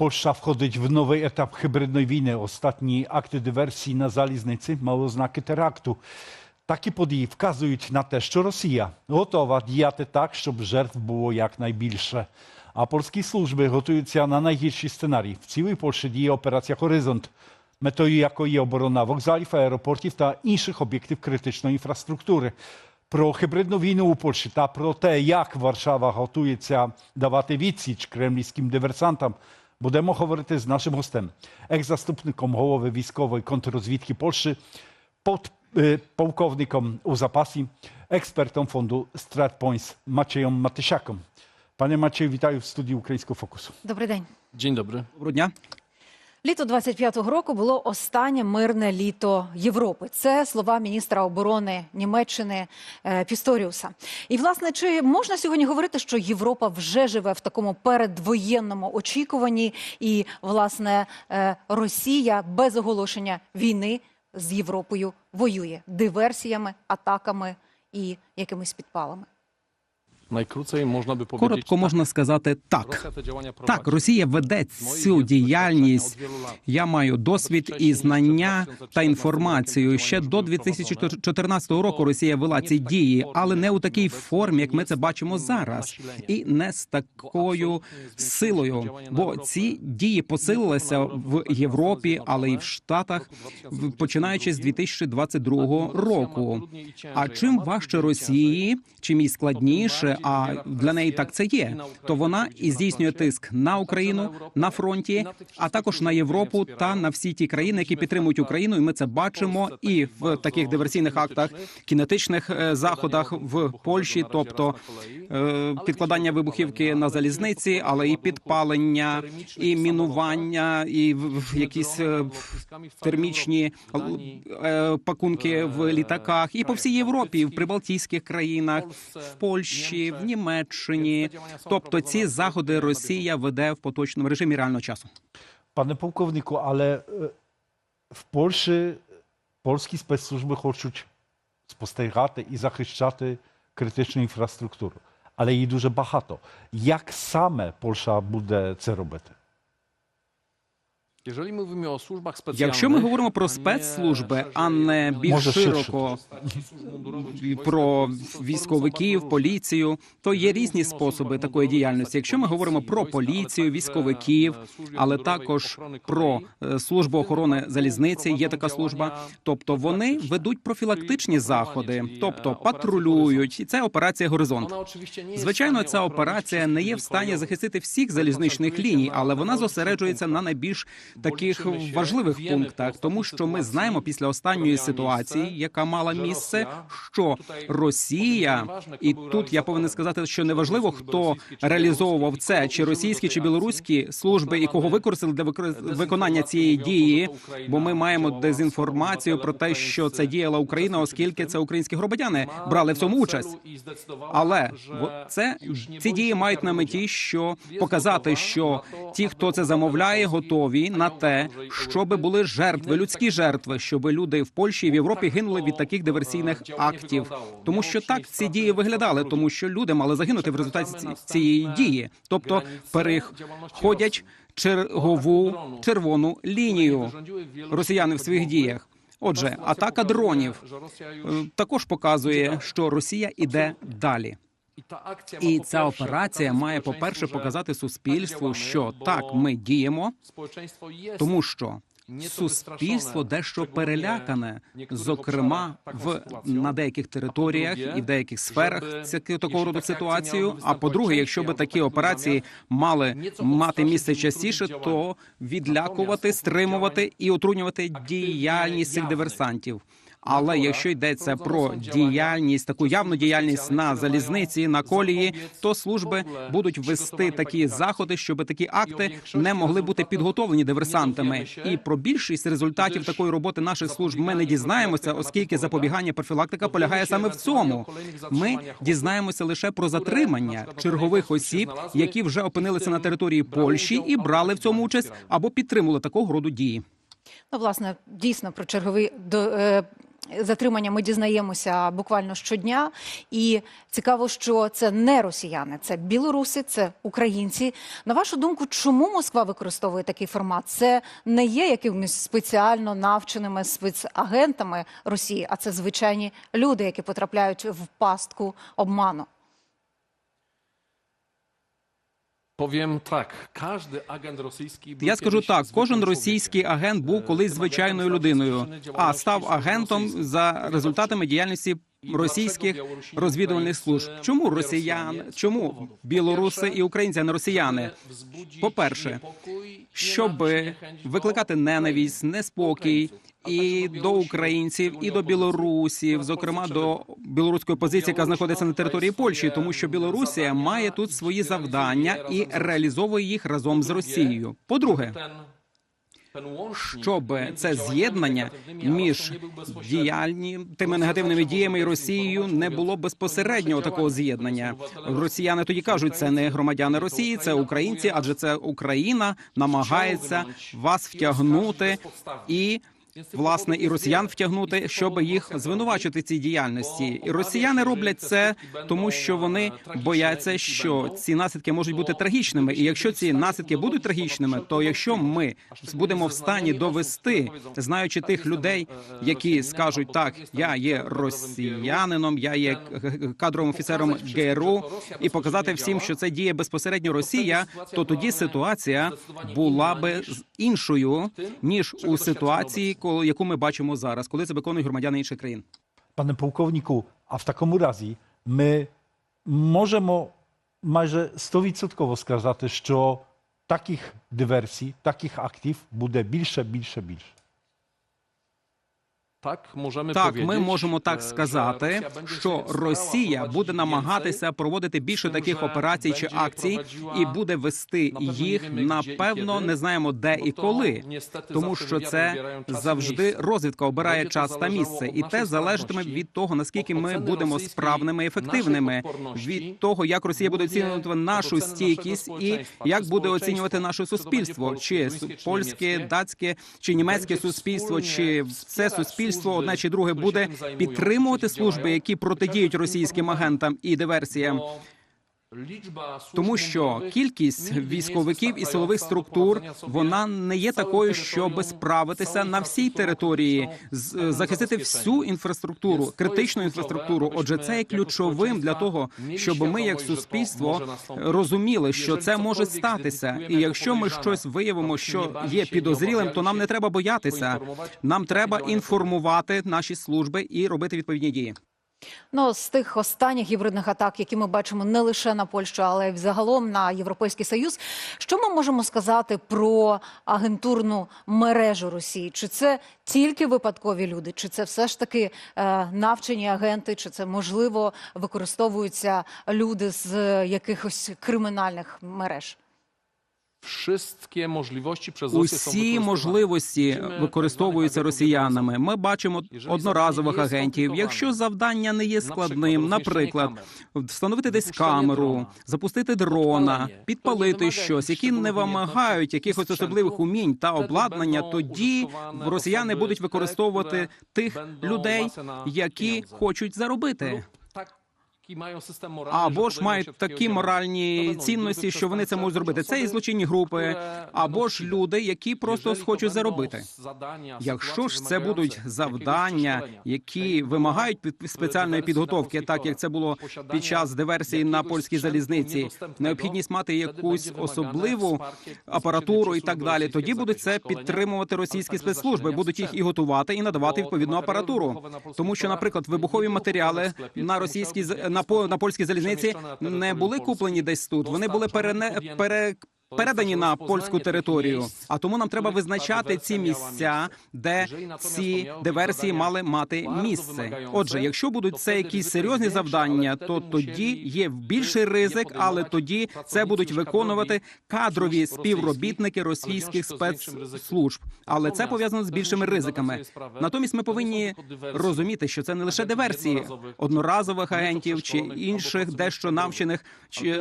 Polsza wchodzić w nowy etap hybrydnej wojny. Ostatni akty dywersji na залізниці мали ознаки теракту. Такі події вказують на те, що Росія готова діяти так, щоб жертв було якнайбільше. А польські служби готуються на найгірші сценарії. В цілій Польщі діє операція Хоризонт, метою якої є оборона вокзалів, аеропортів та інших об'єктів критичної інфраструктури. Про гібридну війну у Польщі та про те, як Варшава готується давати відсіч кремлівським диверсантам, будемо говорити з нашим гостем, екс-заступником голови військової контррозвідки Польщі, pod, y, pułkownikom u zapasy, ekspertom fondu StratPoints Maciejem Matysiakom. Panie Macieju, witaję w studiu Ukraińskiego Fokusu. Добрий день. Dzień dobry. Доброго дня. Літо 25-го року було останнє мирне літо Європи. Це слова міністра оборони Німеччини е, Пісторіуса. І власне, чи можна сьогодні говорити, що Європа вже живе в такому передвоєнному очікуванні, і власне е, Росія без оголошення війни з Європою воює диверсіями, атаками і якимись підпалами? Коротко можна сказати так. Так, Росія веде цю діяльність. Я маю досвід і знання та інформацію. Ще до 2014 року Росія вела ці дії, але не у такій формі, як ми це бачимо зараз, і не з такою силою. Бо ці дії посилилися в Європі, але й в Штатах, починаючи з 2022 року. А чим важче Росії, чим їй складніше, а для неї так це є, то вона і здійснює тиск на Україну на фронті, а також на Європу та на всі ті країни, які підтримують Україну. І ми це бачимо і в таких диверсійних актах, кінетичних е, заходах в Польщі, тобто е, підкладання вибухівки на залізниці, але і підпалення, і мінування, і якісь е, термічні пакунки в літаках, і по всій Європі, в прибалтійських країнах, в Польщі, в Німеччині. Тобто ці заходи Росія веде в поточному режимі реального часу. Пане полковнику, але в Польщі польські спецслужби хочуть спостерігати і захищати критичну інфраструктуру. Але її дуже багато. Як саме Польща буде це робити? Якщо ми говоримо про спецслужби, а не більш широко про військовиків, поліцію, то є різні способи такої діяльності. Якщо ми говоримо про поліцію, військовиків, але також про е, службу охорони залізниці, є така служба. Тобто вони ведуть профілактичні заходи, тобто патрулюють, і це операція Горизонт. Звичайно, ця операція не є в стані захистити всіх залізничних ліній, але вона зосереджується на найбільш таких важливих пунктах, тому що ми знаємо після останньої ситуації, яка мала місце, що Росія, і тут я повинен сказати, що неважливо, хто реалізовував це, чи російські, чи білоруські служби, і кого використали для викор- виконання цієї дії. Бо ми маємо дезінформацію про те, що це діяла Україна, оскільки це українські громадяни брали в цьому участь. Але це ці дії мають на меті, що показати, що ті, хто це замовляє, готові на те, щоби були жертви, людські жертви, щоб люди в Польщі і в Європі гинули від таких диверсійних актів. Тому що так ці дії виглядали, тому що люди мали загинути в результаті цієї дії, тобто переходять чергову червону лінію росіяни в своїх діях. Отже, атака дронів е, також показує, що Росія іде далі. І ця операція має, по-перше, показати суспільству, що так ми діємо, тому що суспільство дещо перелякане, зокрема в на деяких територіях і в деяких сферах ці- такого роду ситуацію. А по-друге, якщо би такі операції мали мати місце частіше, то відлякувати, стримувати і отрунювати діяльність цих диверсантів. Але якщо йдеться про діяльність, таку явну діяльність на залізниці, на колії, то служби будуть вести такі заходи, щоб такі акти не могли бути підготовлені диверсантами. І про більшість результатів такої роботи наших служб ми не дізнаємося, оскільки запобігання профілактика полягає саме в цьому. Ми дізнаємося лише про затримання чергових осіб, які вже опинилися на території Польщі і брали в цьому участь або підтримували такого роду дії. Ну, власне, дійсно про чергові до. Е, затримання ми дізнаємося буквально щодня. І цікаво, що це не росіяни, це білоруси, це українці. На вашу думку, чому Москва використовує такий формат? Це не є якимись спеціально навченими спецагентами Росії, а це звичайні люди, які потрапляють в пастку обману. Powiem так, агент російський Я скажу так: кожен російський агент був колись звичайною людиною, а став агентом за результатами діяльності російських розвідувальних служб. Чому росіян? Чому білоруси і українці, а не росіяни? По-перше, щоб викликати ненависть, неспокій і до українців, і до білорусів, зокрема до білоруської позиції, яка знаходиться на території Польщі, тому що Білорусія має тут свої завдання і реалізовує їх разом з Росією. По-друге, щоб це з'єднання між діяльними негативними діями і Росією не було безпосереднього такого з'єднання. Росіяни тоді кажуть, це не громадяни Росії, це українці, адже це Україна намагається вас втягнути і. Власне, і росіян втягнути, щоб їх звинувачити цій діяльності. І росіяни роблять це, тому що вони бояться, що ці наслідки можуть бути трагічними. І якщо ці наслідки будуть трагічними, то якщо ми будемо в стані довести, знаючи тих людей, які скажуть так, я є росіянином, я є кадровим офіцером ГРУ, і показати всім, що це діє безпосередньо Росія, то тоді ситуація була би іншою ніж у ситуації, яку ми бачимо зараз, коли це виконують громадяни інших країн. Пане полковнику, а в такому разі ми можемо майже 100% сказати, що таких диверсій, таких актів буде більше, більше, більше. Так, можемо Так, ми можемо так е, сказати, що Росія буде намагатися проводити більше таких операцій чи акцій, і буде вести їх. Напевно, не знаємо де і коли, тому що це завжди розвідка обирає час та місце, і те залежатиме від того наскільки ми будемо справними і ефективними, від того, як Росія буде оцінювати нашу стійкість і як буде оцінювати наше суспільство, чи польське, датське чи німецьке суспільство, чи це wspierać суспільство одне чи друге буде підтримувати служби, які протидіють російським агентам і диверсіям. Тому що кількість військовиків і силових структур вона не є такою, щоб справитися на всій території, захистити всю інфраструктуру, критичну інфраструктуру. Отже, це є ключовим для того, щоб ми, як суспільство, розуміли, що це може статися. І якщо ми щось виявимо, що є підозрілим, то нам не треба боятися. Нам треба інформувати наші служби і робити відповідні дії. Ну, з тих останніх гібридних атак, які ми бачимо не лише на Польщу, але й взагалом на Європейський Союз. Що ми можемо сказати про агентурну мережу Росії? Чи це тільки випадкові люди, чи це все ж таки е, навчені агенти, чи це можливо використовуються люди з якихось кримінальних мереж? Усі можливості використовуються росіянами. Ми бачимо одноразових агентів. Якщо завдання не є складним, наприклад, встановити десь камеру, запустити дрона, підпалити щось, які не вимагають якихось особливих умінь та обладнання, тоді росіяни будуть використовувати тих людей, які хочуть заробити. Або ж мають такі моральні цінності, що вони це можуть зробити. Це і злочинні групи, або ж люди, які просто хочуть заробити. Якщо ж це будуть завдання, які вимагають під- спеціальної підготовки, так як це було під час диверсії на польській залізниці, необхідність мати якусь особливу апаратуру і так далі. Тоді будуть це підтримувати російські спецслужби, будуть їх і готувати, і надавати відповідну апаратуру. на Тому що, наприклад, вибухові матеріали на російській з- на по на польській залізниці не були куплені десь тут. Вони були перене пере. Передані на польську територію, а тому нам треба визначати ці місця, де ці диверсії мали мати місце. Отже, якщо будуть це якісь серйозні завдання, то тоді є більший ризик, але тоді це будуть виконувати кадрові співробітники російських, спецслужб. Але це пов'язано з більшими ризиками. Натомість ми повинні розуміти, що це не лише диверсії одноразових агентів чи інших дещо навчених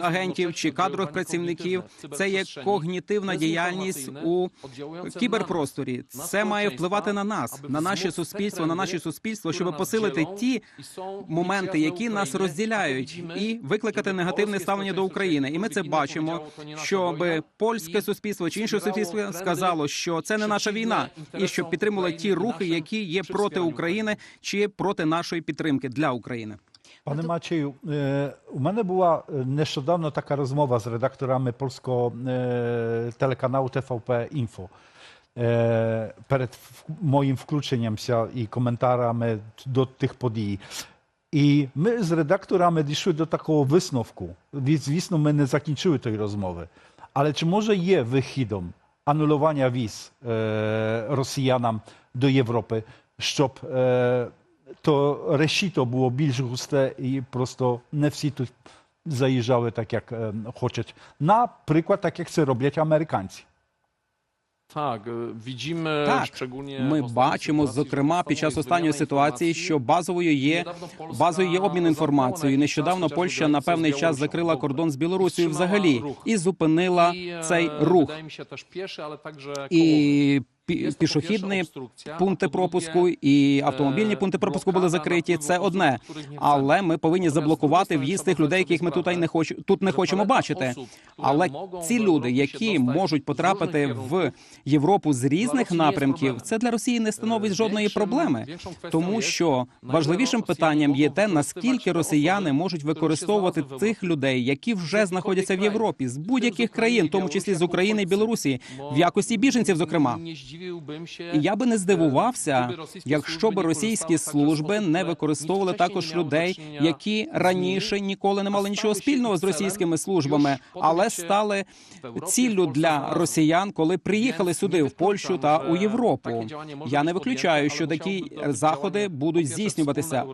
агентів чи кадрових працівників. Це є cyberprzestrzeni. когнітивна діяльність у кіберпросторі. Це має впливати на нас, на наше суспільство, на наше суспільство, щоб посилити ті моменти, які нас розділяють, і викликати негативне ставлення до України. І ми це бачимо, щоб польське суспільство чи інше суспільство сказало, що це не наша війна, і щоб підтримували ті рухи, які є проти України чи проти нашої підтримки для України. Panie Macieju, e, u mnie była e, jeszcze dawno taka rozmowa z redaktorami polsko e, telekanału TVP Info. Przed moim wkluczeniem się i komentarzami do tych podii. I my z redaktorami doszły do takiego wysnowku. Więc wisno my nie zakończyły tej rozmowy. Ale czy może je wychidom anulowania wiz Rosjanom do Europy, żeby то решіто було більш густе і просто не всі тут заїжджали так, як е, хочуть. Наприклад, так як це роблять американці. Так, szczególnie ми бачимо, зокрема, під час останньої ситуації, що базовою є базою є обмін інформацією. Нещодавно Польща на певний час закрила кордон з Білорусією взагалі і зупинила цей рух. І пішохідні пункти пропуску і автомобільні е, пункти пропуску були закриті. Це одне, але ми повинні заблокувати в'їзд тих людей, яких ми тут не хоч тут не хочемо бачити. Але ці люди, які можуть потрапити в Європу з різних напрямків, це для Росії не становить Е, жодної проблеми, тому що важливішим питанням є те, наскільки росіяни можуть використовувати тих людей, які вже знаходяться в? Європі з З будь-яких країн, в тому числі з України і Білорусі, в якості біженців, зокрема. І я би не здивувався, gdyby якщо б російські служби не використовували також людей, які раніше ніколи не мали нічого спільного з російськими службами, але стали ціллю для росіян, коли приїхали сюди, в Польщу та у Європу. Я не виключаю, що такі заходи будуть здійснюватися.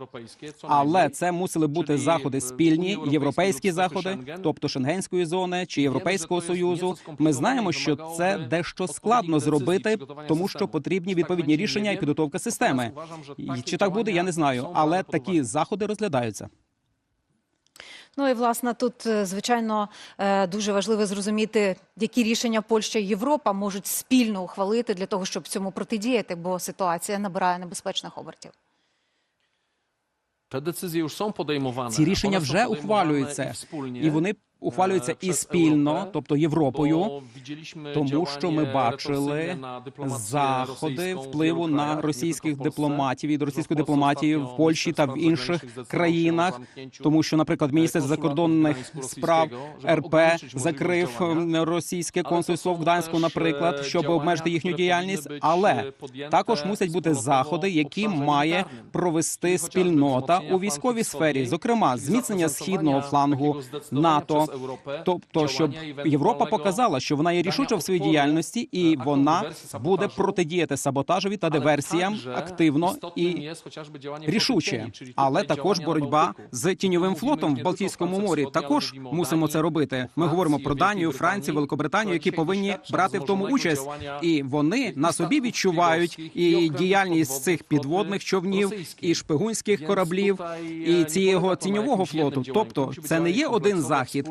Але це мусили бути заходи спільні, європейські заходи, тобто Шенгенської зони чи Європейського союзу. Ми знаємо, що це дещо складно зробити, тому що потрібні відповідні рішення і підготовка системи. І Чи так буде, я не знаю, але такі заходи розглядаються. Ну і власне тут е, звичайно е, дуже важливо зрозуміти, які рішення Польща і Європа можуть спільно ухвалити для того, щоб цьому протидіяти, бо ситуація набирає небезпечних обертів. Ці рішення вже ухвалюються, і вони ухвалюються е, і спільно, тобто Європою. Тому що ми бачили на дипломацію заходи впливу на російських дипломатів і російської дипломатії в Польщі та в інших країнах, тому що, наприклад, міністр закордонних справ РП закрив російське консульство в Гданську, наприклад, е, щоб обмежити їхню діяльність. Але е, також мусять бути заходи, які має провести спільнота у військовій сфері, зокрема зміцнення східного флангу НАТО. Тобто, щоб Європа показала, що вона є рішуча в своїй діяльності, і вона буде протидіяти саботажеві та диверсіям активно і рішуче. Але також боротьба з тіньовим флотом в Балтійському морі. Також мусимо це робити. Ми говоримо про Данію, Францію, Великобританію, які повинні брати в тому участь, і вони на собі відчувають і діяльність цих підводних човнів, і шпигунських кораблів, і цього na тіньового флоту. Тобто, це не є один захід.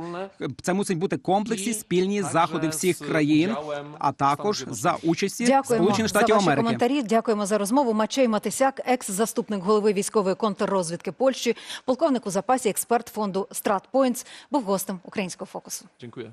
Це мусить бути комплексні спільні заходи всіх країн, а також за участі Дякуємо Сполучених за Штатів ваші Америки. коментарі. Дякуємо за розмову. Мачей Матисяк, екс-заступник голови військової контррозвідки Польщі, полковник у запасі, експерт фонду Стратпойнтс, був гостем українського фокусу. Dziękuję.